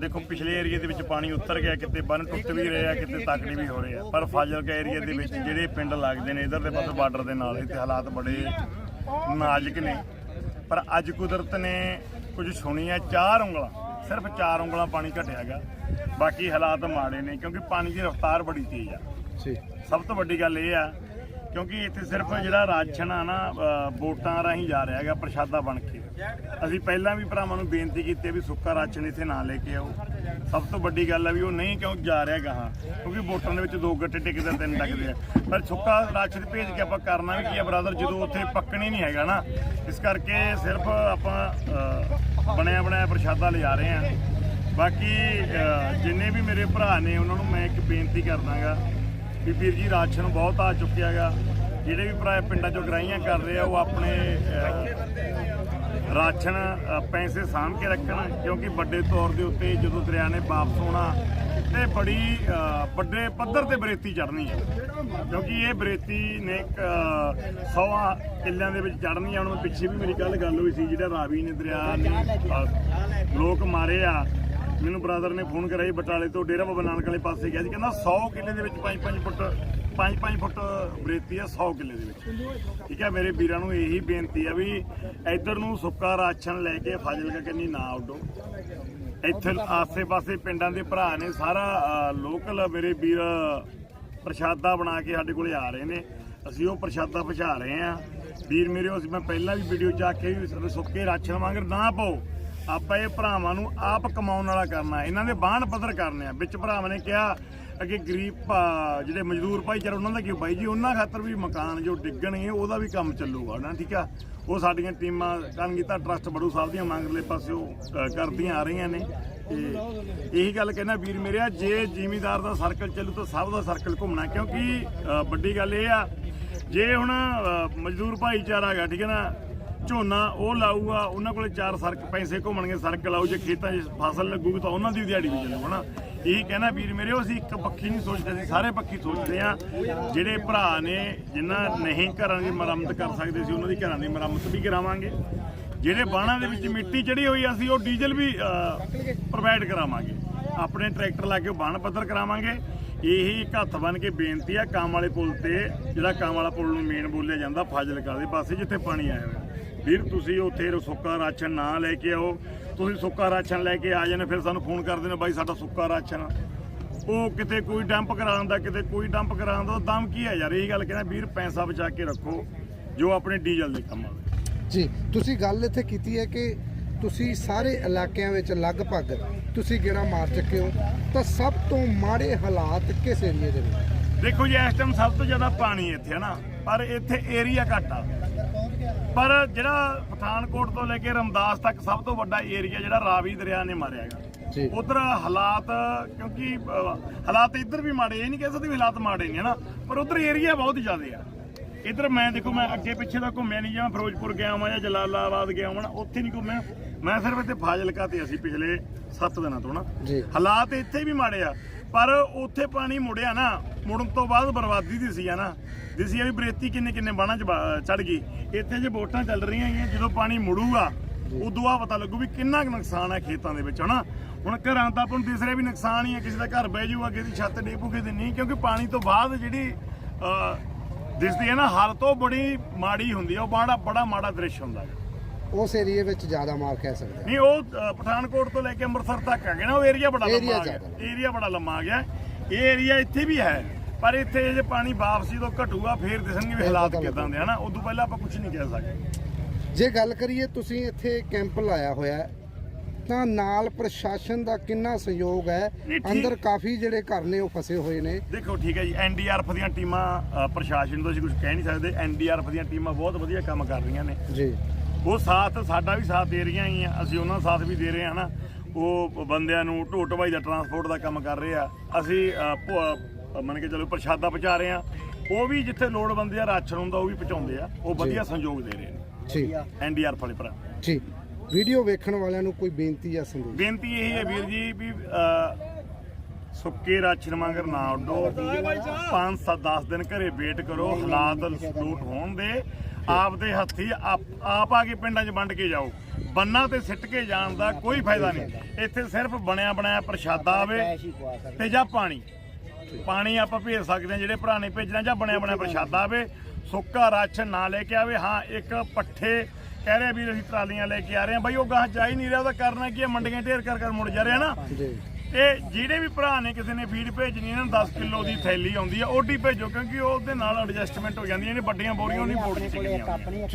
ਦੇਖੋ ਪਿਛਲੇ ਏਰੀਆ ਦੇ ਵਿੱਚ ਪਾਣੀ ਉਤਰ ਗਿਆ ਕਿਤੇ ਬੰਨ ਟੁੱਟ ਵੀ ਰਹੇ ਆ ਕਿਤੇ ਤਕੜੀ ਵੀ ਹੋ ਰਹੇ ਆ। ਪਰ ਫਾਜ਼ਿਲਕਾ ਏਰੀਆ ਦੇ ਵਿੱਚ ਜਿਹੜੇ ਪਿੰਡ ਲੱਗਦੇ ਨੇ ਇਧਰ ਦੇ ਪਾਸੇ ਬਾਰਡਰ ਦੇ ਨਾਲ ਇੱਥੇ ਹਾਲਾਤ ਬੜੇ ਨਾਜ਼ੁਕ ਨੇ। ਪਰ ਅੱਜ ਕੁਦਰਤ ਨੇ ਕੁਝ ਸੁਣੀਆਂ ਚਾਰ ਉਂਗਲਾਂ ਸਿਰਫ ਚਾਰ ਉਂਗਲਾਂ ਪਾਣੀ ਘਟਿਆਗਾ ਬਾਕੀ ਹਾਲਾਤ ਮਾੜੇ ਨੇ ਕਿਉਂਕਿ ਪਾਣੀ ਦੀ ਰਫ਼ਤਾਰ ਬੜੀ ਤੇਜ਼ ਆ। ਜੀ। ਸਭ ਤੋਂ ਵੱਡੀ ਗੱਲ ਇਹ ਆ ਕਿਉਂਕਿ ਇੱਥੇ ਸਿਰਫ ਜਿਹੜਾ ਰਾਸ਼ਨ ਆ ਨਾ ਵੋਟਾਂ ਰਾਹੀਂ ਜਾ ਰਿਹਾ ਹੈਗਾ ਪ੍ਰਸ਼ਾਦਾ ਬਣ ਕੇ। ਅਸੀਂ ਪਹਿਲਾਂ ਵੀ ਭਰਾਵਾਂ ਨੂੰ ਬੇਨਤੀ ਕੀਤੀ ਹੈ ਵੀ ਸੁੱਕਾ ਰਾਸ਼ਨ ਇੱਥੇ ਨਾ ਲੈ ਕੇ ਆਓ। ਸਭ ਤੋਂ ਵੱਡੀ ਗੱਲ ਹੈ ਵੀ ਉਹ ਨਹੀਂ ਕਿਉਂ ਜਾ ਰਿਹਾ ਗਾਹਾਂ ਕਿਉਂਕਿ ਵੋਟਾਂ ਦੇ ਵਿੱਚ ਦੋ ਗੱਟੇ ਟਿਕਦੇ ਤਿੰਨ ਟਿਕਦੇ ਆ। ਪਰ ਸੁੱਕਾ ਰਾਸ਼ਨ ਭੇਜ ਕੇ ਆਪਾਂ ਕਰਨਾ ਵੀ ਕੀ ਆ ਬਰਾਦਰ ਜਦੋਂ ਉੱਥੇ ਪੱਕਣੀ ਨਹੀਂ ਹੈਗਾ ਨਾ ਇਸ ਕਰਕੇ ਸਿਰਫ ਆਪਾਂ ਅ, ਬਣਿਆ ਬਣਾਇਆ ਪ੍ਰਸ਼ਾਦਾ ਲਿਜਾ ਰਹੇ ਆ। ਬਾਕੀ ਜਿੰਨੇ ਵੀ ਮੇਰੇ ਭਰਾ ਨੇ ਉਹਨਾਂ ਨੂੰ ਮੈਂ ਇੱਕ ਬੇਨਤੀ ਕਰਦਾਗਾ ਵੀ ਵੀਰ ਜੀ ਰਾਸ਼ਨ ਬਹੁਤ ਆ ਚੁੱਕਿਆ ਗਾ ਜਿਹੜੇ ਵੀ ਭਰਾ ਪਿੰਡਾਂ ਚੋਂ ਗਰਾਈਆਂ ਕਰ ਰਹੇ ਆ, ਉਹ ਆਪਣੇ ਰਾਸ਼ਨ ਪੈਸੇ ਸਾਂਭ ਕੇ ਰੱਖਣ, ਕਿਉਂਕਿ ਵੱਡੇ ਤੌਰ ਦੇ ਉੱਤੇ ਜਦੋਂ ਦਰਿਆ ਨੇ ਵਾਪਸ ਆਉਣਾ, ਤੇ ਬੜੀ ਵੱਡੇ ਪੱਧਰ ਤੇ ਬਰੇਤੀ ਚੜਨੀ ਹੈ। ਕਿਉਂਕਿ ਇਹ ਬਰੇਤੀ ਨੇ 100 ਕਿੱਲਿਆਂ ਦੇ ਵਿੱਚ ਚੜਨੀ ਆ। ਹੁਣ ਪਿੱਛੇ ਵੀ ਮੇਰੀ ਕੱਲ ਗੱਲ ਹੋਈ ਸੀ, ਜਿਹੜਾ ਰਾਵੀ ਨੇ ਦਰਿਆ ਨੇ ਲੋਕ ਮਾਰੇ ਆ ਮੈਨੂੰ ਬ੍ਰਦਰ ਨੇ ਫੋਨ ਕਰਿਆ ਬਟਾਲੇ ਤੋਂ, ਡੇਰਾ ਬਾਬਾ ਨਾਨਕ ਵਾਲੇ ਪਾਸੇ ਗਿਆ ਸੀ। ਕਹਿੰਦਾ 100 ਕਿੱਲੇ ਦੇ ਵਿੱਚ 5-5 ਫੁੱਟ 5-5 ਫੁੱਟ ਬਰੇਤੀ ਆ 100 ਕਿੱਲੇ ਦੇ ਵਿੱਚ। ਠੀਕ ਹੈ ਮੇਰੇ ਵੀਰਾਂ ਨੂੰ ਇਹੀ ਬੇਨਤੀ ਆ ਵੀ ਇੱਧਰ ਨੂੰ ਸੁੱਕਾ ਰਾਸ਼ਨ ਲੈ ਕੇ ਫਾਜ਼ਿਲਕਾ ਕੰਨੀ ਨਾ ਉੱਡੋ। ਇੱਥੇ ਆਸੇ-ਪਾਸੇ ਪਿੰਡਾਂ ਦੇ ਭਰਾ ਨੇ, ਸਾਰਾ ਲੋਕਲ ਮੇਰੇ ਵੀਰ ਪ੍ਰਸ਼ਾਦਾ ਬਣਾ ਕੇ ਸਾਡੇ ਕੋਲੇ ਆ ਰਹੇ ਨੇ। ਅਸੀਂ ਉਹ ਪ੍ਰਸ਼ਾਦਾ ਪਹੁੰਚਾ ਰਹੇ ਆ। ਵੀਰ ਮੇਰੇ ਅਸੀਂ ਮੈਂ ਪਹਿਲਾਂ ਵੀ ਵੀਡੀਓ ਚ ਆਖਿਆ ਵੀ ਸੁੱਕੇ ਰਾਸ਼ਨ ਵਾਂਗਰ ਨਾ ਪਾਓ। ਆਪਾਂ ਇਹ ਭਰਾਵਾਂ ਨੂੰ ਆਪ ਕਮਾਉਣ ਵਾਲਾ ਕਰਨਾ ਇਹਨਾਂ ਦੇ ਬਾਣ ਪੱਧਰ ਕਰਨੇ ਆ। ਵਿੱਚ ਭਰਾਵਾਂ ਨੇ ਕਿਹਾ ਅੱਗੇ ਗਰੀਬ ਭਾ- ਜਿਹੜੇ ਮਜ਼ਦੂਰ ਭਾਈਚਾਰਾ, ਉਹਨਾਂ ਦਾ ਕੀ ਬਾਈ ਜੀ, ਉਹਨਾਂ ਖਾਤਰ ਵੀ ਮਕਾਨ ਜੋ ਡਿੱਗਣਗੇ, ਉਹਦਾ ਵੀ ਕੰਮ ਚੱਲੂਗਾ, ਨਾ, ਠੀਕ ਆ? ਉਹ ਸਾਡੀਆਂ ਟੀਮਾਂ ਕਨਗੀਤਾ ਟਰਸਟ ਬੜੂ ਸਾਹਿਬ ਦੀਆਂ ਮੰਗਲੇ ਪਾਸੇ ਉਹ ਕਰਦੀਆਂ ਆ ਰਹੀਆਂ ਨੇ। ਤੇ ਇਹੀ ਗੱਲ ਕਹਿਣਾ ਵੀਰ ਮੇਰਿਆ, ਜੇ ਜ਼ਿਮੀਦਾਰ ਦਾ ਸਰਕਲ ਚੱਲੂ ਤਾਂ ਸਭ ਦਾ ਸਰਕਲ ਘੁੰਮਣਾ ਕਿਉਂਕਿ ਵੱਡੀ ਗੱਲ ਇਹ ਆ, ਜੇ ਹੁਣ ਮਜ਼ਦੂਰ ਭਾਈਚਾਰਾ ਹੈਗਾ, ਠੀਕ ਹੈ ਨਾ ਝੋਨਾ ਉਹ ਲਾਊਗਾ, ਉਹਨਾਂ ਕੋਲੇ ਚਾਰ ਸਰਕ ਪੈਸੇ ਘੁੰਮਣਗੇ ਸਰਕ ਲਾਊ, ਜੇ ਖੇਤਾਂ 'ਚ ਫਸਲ ਲੱਗੂਗੀ ਤਾਂ ਉਹਨਾਂ ਦੀ ਦਿਹਾੜੀ ਵੀ ਚੱਲੂ, ਹਨਾ? ਇਹੀ ਕਹਿਣਾ ਵੀਰ ਮੇਰੇ, ਅਸੀਂ ਇੱਕ ਪੱਖੀ ਨਹੀਂ ਸੋਚਦੇ ਸੀ ਸਾਰੇ ਪੱਖੀ ਸੋਚਦੇ ਆ ਜਿਹੜੇ ਭਰਾ ਨੇ, ਜਿਨ੍ਹਾਂ ਨਹੀਂ ਘਰਾਂ ਦੀ ਮੁਰੰਮਤ ਕਰ ਸਕਦੇ ਸੀ, ਉਹਨਾਂ ਦੀ ਘਰਾਂ ਦੀ ਮੁਰੰਮਤ ਵੀ ਕਰਾਵਾਂਗੇ। ਜਿਹੜੇ ਬਾਣਾ ਦੇ ਵਿੱਚ ਮਿੱਟੀ ਚੜੀ ਹੋਈ ਅਸੀਂ ਉਹ ਡੀਜ਼ਲ ਵੀ ਪ੍ਰੋਵਾਈਡ ਕਰਾਵਾਂਗੇ। ਆਪਣੇ ਟਰੈਕਟਰ ਲਾ ਕੇ ਬਾਣ ਪੱਧਰ ਕਰਾਵਾਂਗੇ। ਇਹੀ ਇੱਕ ਹੱਥ ਬਣ ਕੇ ਬੇਨਤੀ ਆ ਕਾਮ ਵਾਲੇ ਪੁਲ ਤੇ, ਜਿਹੜਾ ਕਾਮ ਵਾਲਾ ਪੁਲ ਨੂੰ ਮੇਨ ਬੋਲਿਆ ਜਾਂਦਾ, ਫਾਜ਼ਿਲਕਾ ਦੇ ਪਾਸੇ, ਜਿੱਥੇ ਪਾਣੀ ਆਇਆ ਹੋਇਆ। ਵੀਰ ਤੁਸੀਂ ਉੱਥੇ ਸੁੱਕਾ ਰਾਸ਼ਨ ਨਾ ਲੈ ਕੇ ਆਓ। ਤੁਸੀਂ ਸੁੱਕਾ ਰਾਸ਼ਨ ਲੈ ਕੇ ਆ ਜਾਣੇ ਫਿਰ ਸਾਨੂੰ ਫੋਨ ਕਰਦੇ ਨੇ ਬਾਈ ਸਾਡਾ ਸੁੱਕਾ ਰਾਸ਼ਨ ਉਹ ਕਿਤੇ ਕੋਈ ਡੰਪ ਕਰਾਉਂਦਾ ਕਿਤੇ ਕੋਈ ਡੰਪ ਕਰਾਉਂਦਾ ਉਹ ਦਮ ਕੀ ਹੈ ਯਾਰ? ਇਹੀ ਗੱਲ ਕਹਿੰਦਾ ਵੀਰ ਪੈਸਾ ਬਚਾ ਕੇ ਰੱਖੋ ਜੋ ਆਪਣੇ ਡੀਜ਼ਲ ਦੇ ਕੰਮ ਆਵੇ ਜੀ ਤੁਸੀਂ ਗੱਲ ਇੱਥੇ ਕੀਤੀ ਹੈ ਕਿ ਤੁਸੀਂ ਸਾਰੇ ਇਲਾਕਿਆਂ ਵਿੱਚ ਲਗਭਗ ਤੁਸੀਂ ਗੇੜਾ ਮਾਰ ਚੁੱਕੇ ਹੋ ਤਾਂ ਸਭ ਤੋਂ ਮਾੜੇ ਹਾਲਾਤ ਕਿਸ ਏਰੀਏ ਦੇ ਵਿੱਚ? ਦੇਖੋ ਜੀ ਇਸ ਟਾਈਮ ਸਭ ਤੋਂ ਜ਼ਿਆਦਾ ਪਾਣੀ ਇੱਥੇ ਹੈ ਨਾ ਪਰ ਇੱਥੇ ਏਰੀਆ ਘੱਟ ਆ। ਪਰ ਜਿਹੜਾ ਪਠਾਨਕੋਟ ਤੋਂ ਲੈ ਕੇ ਰਮਦਾਸ ਤੱਕ ਸਭ ਤੋਂ ਵੱਡਾ ਏਰੀਆ ਜਿਹੜਾ ਰਾਵੀ ਦਰਿਆ ਨੇ ਮਾਰਿਆ ਹੈਗਾ। ਉਧਰ ਹਾਲਾਤ ਕਿਉਂਕਿ ਹਾਲਾਤ ਇੱਧਰ ਵੀ ਮਾੜੇ ਇਹ ਨਹੀਂ ਕਹਿ ਸਕਦੇ ਵੀ ਹਾਲਾਤ ਮਾੜੇ ਨੇ ਹਨਾ? ਪਰ ਉਧਰ ਏਰੀਆ ਬਹੁਤ ਜ਼ਿਆਦੇ ਆ। ਇੱਧਰ ਮੈਂ ਦੇਖੋ ਮੈਂ ਅੱਗੇ ਪਿੱਛੇ ਦਾ ਘੁੰਮਿਆ ਨਹੀਂ ਜਾਂ ਫਿਰੋਜ਼ਪੁਰ ਗਿਆ ਹਾਂ ਜਾਂ ਜਲਾਲਾਬਾਦ ਗਿਆ ਹਾਂ ਉੱਥੇ ਨਹੀਂ ਘੁੰਮਿਆ। ਮੈਂ ਸਿਰਫ ਇੱਥੇ ਫਾਜ਼ਿਲਕਾ ਤੇ ਅਸੀਂ ਪਿਛਲੇ 7 ਦਿਨਾਂ ਤੋਂ ਨਾ। ਹਾਲਾਤ ਇੱਥੇ ਵੀ ਮਾੜੇ ਆ ਪਰ ਉੱਥੇ ਪਾਣੀ ਮੁੜਿਆ ਨਾ ਮੁੜਨ ਤੋਂ ਬਾਅਦ ਬਰਬਾਦੀ ਦੀ ਸੀ ਆ ਨਾ? ਦਿਸੀ ਆ ਵੀ ਬਰੇਤੀ ਕਿੰਨੇ ਕਿੰਨੇ ਬਾਣਾ ਚ ਚੜ ਗਈ। ਇੱਥੇ ਜੇ ਵੋਟਾਂ ਚੱਲ ਰਹੀਆਂ ਹੈਗੀਆਂ ਜਦੋਂ ਪਾਣੀ ਮੁੜੂਗਾ ਉਦੋਂ ਆ ਪਤਾ ਲੱਗੂ ਵੀ ਕਿੰਨਾ ਕੁ ਨੁਕਸਾਨ ਹੈ ਖੇਤਾਂ ਦੇ ਵਿੱਚ ਹਨਾ ਹੁਣ ਘਰਾਂ ਤਾਂ ਆਪਾਂ ਨੂੰ ਦਿਸ ਰਿਹਾ ਵੀ ਨੁਕਸਾਨ ਹੀ ਹੈ ਕਿਸੇ ਦਾ ਘਰ ਬਹਿ ਜਾਊਗਾ ਕਿਸੇ ਦੀ ਛੱਤ ਡੇਪੂ ਕਿਸੇ ਦੀ ਨਹੀਂ ਕਿਉਂਕਿ ਪਾਣੀ ਤੋਂ ਬਾਅਦ ਜਿਹੜੀ ਦਿਸਦੀ ਹੈ ਨਾ ਹਾਲ ਤੋਂ ਬੜੀ ਮਾੜੀ ਹੁੰਦੀ ਹੈ ਉਹ ਬੜਾ ਬੜਾ ਮਾੜਾ ਦ੍ਰਿਸ਼ ਹੁੰਦਾ ਹੈ। ਉਸ ਏਰੀਏ ਵਿੱਚ ਜ਼ਿਆਦਾ ਮਾਰ ਕਹਿ ਸਕਦੇ। ਨਹੀਂ ਉਹ ਪਠਾਨਕੋਟ ਤੋਂ ਲੈ ਕੇ ਅੰਮ੍ਰਿਤਸਰ ਤੱਕ ਹੈਗੇ ਨਾ ਉਹ ਏਰੀਆ ਬੜਾ ਲੰਮਾ ਏਰੀਆ ਬੜਾ ਲੰਮਾ ਆ ਗਿਆ। ਇਹ ਏਰੀਆ ਇੱਥੇ ਵੀ ਹੈ। ਪਰ ਇੱਥੇ ਜੇ ਪਾਣੀ ਵਾਪਸੀ ਤੋਂ ਘਟੂਗਾ ਫੇਰ ਦਿਸਣਗੇ ਵੀ ਹਾਲਾਤ ਕਿਦਾਂ ਦੇ ਹਨਾ? ਉਦੋਂ ਪਹਿਲਾਂ ਆਪਾਂ ਕੁਝ ਨਹੀਂ ਕਹਿ ਸਕਦੇ। ਜੇ ਗੱਲ ਕਰੀਏ ਤੁਸੀਂ ਇੱਥੇ ਕੈਂਪ ਲਾਇਆ ਹੋਇਆ ਤਾਂ ਨਾਲ ਪ੍ਰਸ਼ਾਸਨ ਦਾ ਕਿੰਨਾ ਸਹਿਯੋਗ ਹੈ। ਅੰਦਰ ਕਾਫੀ ਜਿਹੜੇ ਘਰ ਨੇ ਉਹ ਫਸੇ ਹੋਏ ਨੇ। ਦੇਖੋ ਠੀਕ ਹੈ ਜੀ ਐਨਡੀਆਰਐਫ ਦੀਆਂ ਟੀਮਾਂ ਪ੍ਰਸ਼ਾਸਨ ਤੋਂ ਅਸੀਂ ਕੁਝ ਕਹਿ ਨਹੀਂ ਸਕਦੇ। ਐਨਡੀਆਰਐਫ ਦੀਆਂ ਟੀਮਾਂ ਬਹੁਤ ਵਧੀਆ ਕੰਮ ਕਰ ਰਹੀਆਂ ਨੇ। ਜੀ। ਉਹ ਸਾਥ ਸਾਡਾ ਵੀ ਸਾਥ ਦੇ ਰਹੀਆਂ ਹੀ ਆ ਅਸੀਂ ਉਹਨਾਂ ਦਾ ਸਾਥ ਵੀ ਦੇ ਰਹੇ ਹਾਂ ਨਾ ਉਹ ਬੰਦਿਆਂ ਨੂੰ ਢੋ ਢਵਾਈ ਦਾ ਟਰਾਂਸਪੋਰਟ ਦਾ ਕੰਮ ਕਰ ਰਹੇ ਆ। ਅਸੀਂ ਮੰਨ ਕੇ ਚਲੋ ਪ੍ਰਸ਼ਾਦਾ ਪਹੁੰਚਾ ਰਹੇ ਆ ਉਹ ਵੀ ਜਿੱਥੇ ਲੋੜਵੰਦ ਆ ਰਾਸ਼ਨ ਹੁੰਦਾ ਉਹ ਵੀ ਪਹੁੰਚਾਉਂਦੇ ਆ। ਉਹ ਵਧੀਆ ਸਹਿਯੋਗ ਦੇ ਰਹੇ ਨੇ। ਜੀ। ਐਨਡੀਆਰਐਫ ਵਾਲੇ ਭਰਾ। ਜੀ। ਵੀਡੀਓ ਵੇਖਣ ਵਾਲਿਆਂ ਨੂੰ ਕੋਈ ਬੇਨਤੀ ਜਾਂ ਸੰਦੇਸ਼? ਬੇਨਤੀ ਇਹ ਹੈ ਵੀਰ ਜੀ ਵੀ ਸੁੱਕੇ ਰਾਸ਼ਨ ਮੰਗਰ ਨਾ ਉੱਡੋ। 5 7 10 ਦਿਨ ਘਰੇ ਵੇਟ ਕਰੋ। ਹਾਲਾਤ ਲੂਟ ਹੋਣ ਦੇ। ਆਪ ਦੇ ਹੱਥੀ ਆਪ ਆਪ ਆ ਕੇ ਪਿੰਡਾਂ 'ਚ ਵੰਡ ਕੇ ਜਾਓ। ਬੰਨਾਂ ਤੇ ਸਿੱਟ ਕੇ ਜਾਣ ਦਾ ਕੋਈ ਫਾਇਦਾ ਨਹੀਂ। ਇੱਥੇ ਸਿਰਫ ਬਣਿਆ ਬਣਾਇਆ ਪ੍ਰਸ਼ਾਦਾ ਆਵੇ ਤੇ ਜਾਂ ਪਾਣੀ। ਪਾਣੀ ਆਪਾਂ ਭੇਜ ਸਕਦੇ ਹਾਂ ਜਿਹੜੇ ਭਰਾ ਨੇ ਭੇਜਣਾ ਜਾਂ ਬਣਿਆ ਬਣਿਆ ਪ੍ਰਸ਼ਾਦਾ ਆਵੇ ਸੁੱਕਾ ਰਾਸ਼ਨ ਨਾ ਲੈ ਕੇ ਆਵੇ। ਹਾਂ ਇੱਕ ਪੱਠੇ ਕਹਿ ਰਹੇ ਵੀ ਅਸੀਂ ਟਰਾਲੀਆਂ ਲੈ ਕੇ ਆ ਰਹੇ ਹਾਂ। ਬਾਈ ਉਹ ਗਾਹ ਜਾ ਹੀ ਨਹੀਂ ਰਿਹਾ ਉਹਦਾ ਕਰਨਾ ਕੀ ਹੈ ਮੰਡੀਆਂ ਢੇਰ ਕਰ ਕਰ ਮੁੜ ਜਾ ਰਿਹਾ ਨਾ। ਤੇ ਜਿਹੜੇ ਵੀ ਭਰਾ ਨੇ ਕਿਸੇ ਨੇ ਫੀਡ ਭੇਜਣੀ ਇਹਨਾਂ ਨੂੰ 10 ਕਿਲੋ ਦੀ ਥੈਲੀ ਆਉਂਦੀ ਆ ਓਡੀ ਭੇਜੋ ਕਿਉਂਕਿ ਉਹਦੇ ਨਾਲ ਐਡਜਸਟਮੈਂਟ ਹੋ ਜਾਂਦੀ ਹੈ ਇਹਨੇ ਵੱਡੀਆਂ ਬੋਰੀਆਂ ਨਹੀਂ ਬੋੜ ਚ